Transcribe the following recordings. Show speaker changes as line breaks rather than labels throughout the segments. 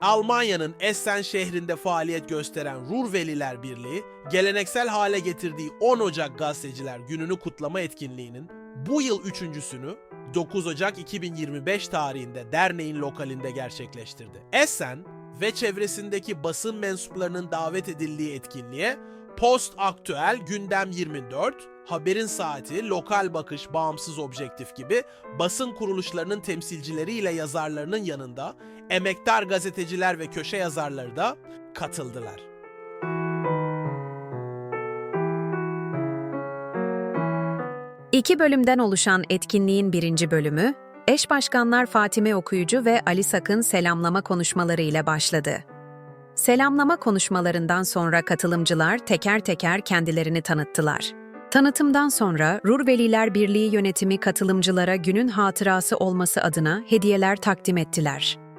Almanya'nın Essen şehrinde faaliyet gösteren Ruhrveliler Birliği, geleneksel hale getirdiği 10 Ocak Gazeteciler Günü'nü kutlama etkinliğinin bu yıl üçüncüsünü 9 Ocak 2025 tarihinde derneğin lokalinde gerçekleştirdi. Essen ve çevresindeki basın mensuplarının davet edildiği etkinliğe Post Aktüel, Gündem 24, Haberin Saati, Lokal Bakış, Bağımsız Objektif gibi basın kuruluşlarının temsilcileriyle yazarlarının yanında emektar gazeteciler ve köşe yazarları da katıldılar.
İki bölümden oluşan etkinliğin birinci bölümü, eş başkanlar Fatime Okuyucu ve Ali Sakın selamlama konuşmaları ile başladı. Selamlama konuşmalarından sonra katılımcılar teker teker kendilerini tanıttılar. Tanıtımdan sonra Rurveliler Birliği yönetimi katılımcılara günün hatırası olması adına hediyeler takdim ettiler.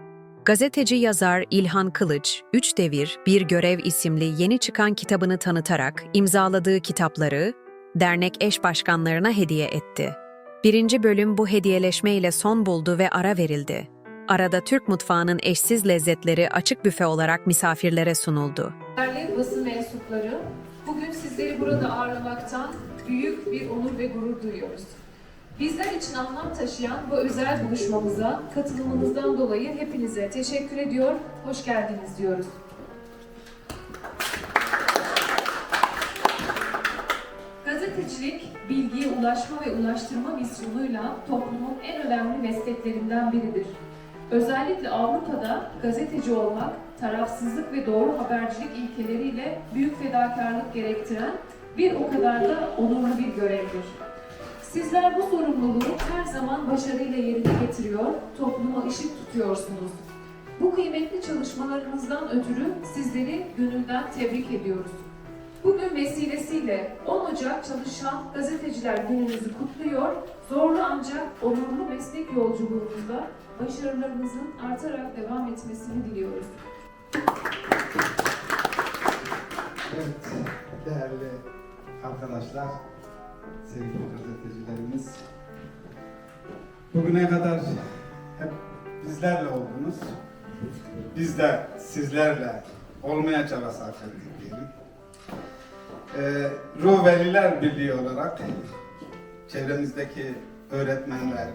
Gazeteci yazar İlhan Kılıç, Üç Devir, Bir Görev isimli yeni çıkan kitabını tanıtarak imzaladığı kitapları dernek eş başkanlarına hediye etti. Birinci bölüm bu hediyeleşme ile son buldu ve ara verildi. Arada Türk mutfağının eşsiz lezzetleri açık büfe olarak misafirlere sunuldu.
Değerli basın mensupları, bugün sizleri burada ağırlamaktan büyük bir onur ve gurur duyuyoruz. Bizler için anlam taşıyan bu özel buluşmamıza katılımınızdan dolayı hepinize teşekkür ediyor, hoş geldiniz diyoruz. Gazetecilik, bilgiye ulaşma ve ulaştırma misyonuyla toplumun en önemli mesleklerinden biridir. Özellikle Avrupa'da gazeteci olmak, tarafsızlık ve doğru habercilik ilkeleriyle büyük fedakarlık gerektiren bir o kadar da onurlu bir görevdir. Sizler bu sorumluluğu her zaman başarıyla yerine getiriyor, topluma ışık tutuyorsunuz. Bu kıymetli çalışmalarınızdan ötürü sizleri gönülden tebrik ediyoruz. Bugün vesilesiyle 10 Ocak Çalışan Gazeteciler Gününüzü kutluyor, zorlu ancak onurlu meslek yolculuğunuzda başarılarınızın artarak devam etmesini diliyoruz.
Evet, değerli arkadaşlar, sevgili gazetecilerimiz. Bugüne kadar hep bizlerle oldunuz. Biz de sizlerle olmaya çaba sarf ettik diyelim. Ee, Ruh Veliler Birliği olarak çevremizdeki öğretmenler,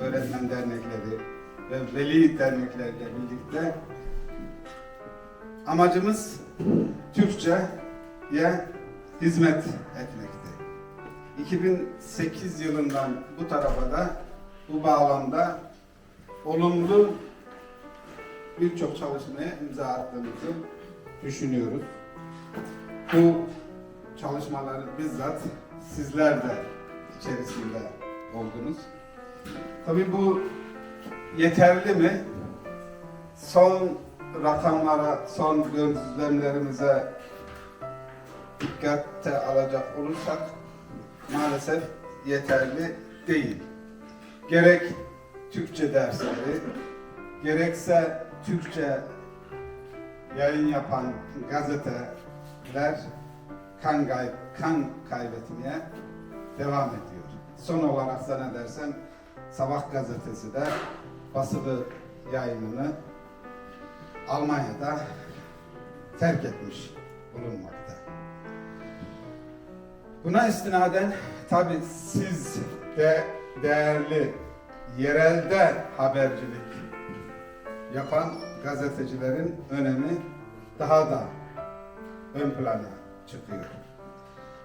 öğretmen dernekleri ve veli derneklerle birlikte amacımız Türkçe'ye hizmet etmekti. 2008 yılından bu tarafa da bu bağlamda olumlu birçok çalışmaya imza attığımızı düşünüyoruz. Bu çalışmaları bizzat sizler de içerisinde oldunuz. Tabii bu yeterli mi? Son rakamlara, son gözlemlerimize dikkate alacak olursak maalesef yeterli değil. Gerek Türkçe dersleri, gerekse Türkçe yayın yapan gazeteler kan, kay kan kaybetmeye devam ediyor. Son olarak zannedersem Sabah gazetesi de basılı yayınını Almanya'da terk etmiş bulunmakta. Buna istinaden tabi siz de değerli yerelde habercilik yapan gazetecilerin önemi daha da ön plana çıkıyor.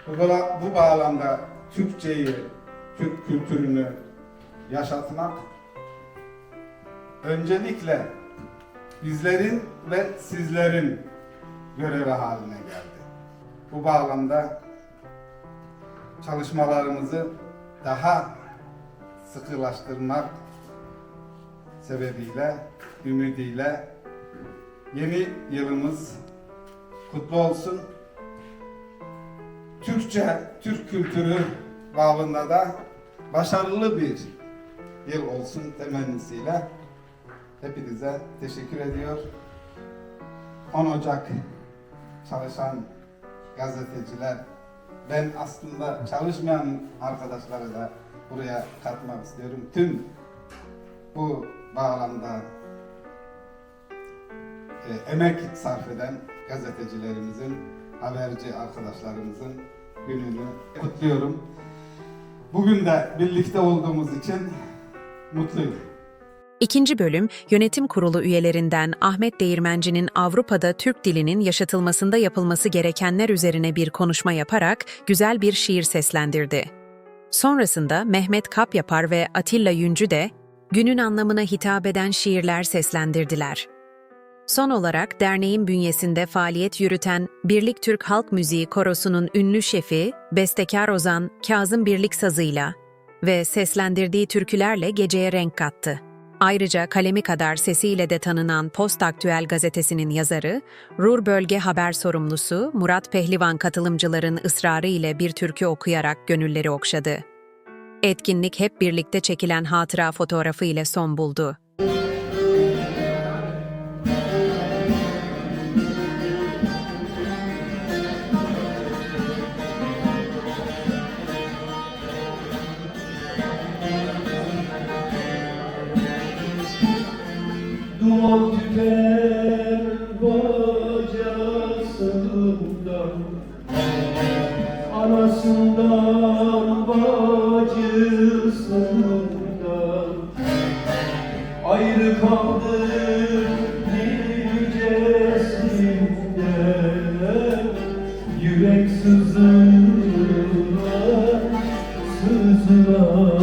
Bu, bu bağlamda Türkçeyi, Türk kültürünü yaşatmak öncelikle bizlerin ve sizlerin görevi haline geldi. Bu bağlamda çalışmalarımızı daha sıkılaştırmak sebebiyle, ümidiyle yeni yılımız kutlu olsun. Türkçe, Türk kültürü bağında da başarılı bir yıl olsun temennisiyle hepinize teşekkür ediyor. 10 Ocak çalışan gazeteciler, ben aslında çalışmayan arkadaşları da buraya katmak istiyorum. Tüm bu bağlamda e, emek sarf eden gazetecilerimizin, haberci arkadaşlarımızın gününü kutluyorum. Bugün de birlikte olduğumuz için mutluyum.
İkinci bölüm, yönetim kurulu üyelerinden Ahmet Değirmenci'nin Avrupa'da Türk dilinin yaşatılmasında yapılması gerekenler üzerine bir konuşma yaparak güzel bir şiir seslendirdi. Sonrasında Mehmet Kapyapar ve Atilla Yüncü de günün anlamına hitap eden şiirler seslendirdiler. Son olarak derneğin bünyesinde faaliyet yürüten Birlik Türk Halk Müziği Korosu'nun ünlü şefi, bestekar ozan Kazım Birlik sazıyla ve seslendirdiği türkülerle geceye renk kattı. Ayrıca kalemi kadar sesiyle de tanınan Post Aktüel gazetesinin yazarı, Rur Bölge Haber Sorumlusu Murat Pehlivan katılımcıların ısrarı ile bir türkü okuyarak gönülleri okşadı. Etkinlik hep birlikte çekilen hatıra fotoğrafı ile son buldu.
Anasından bacısından Ayrı kaldık nicesinden Yürek sızlar, sızlar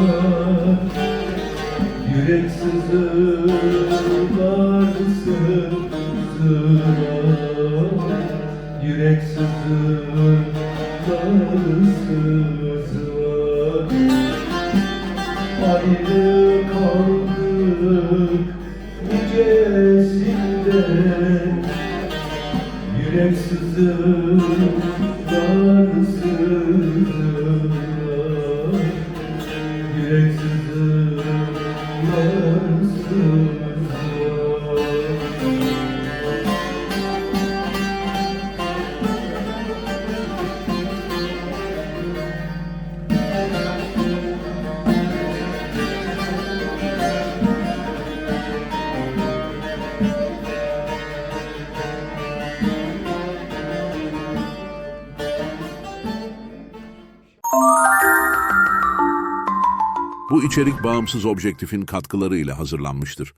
Yürek sızılar, sızılar Yürek sızılar, sızılar Ayrı kaldık nicesinden Yürek sızılar,
Bu içerik bağımsız objektifin katkılarıyla hazırlanmıştır.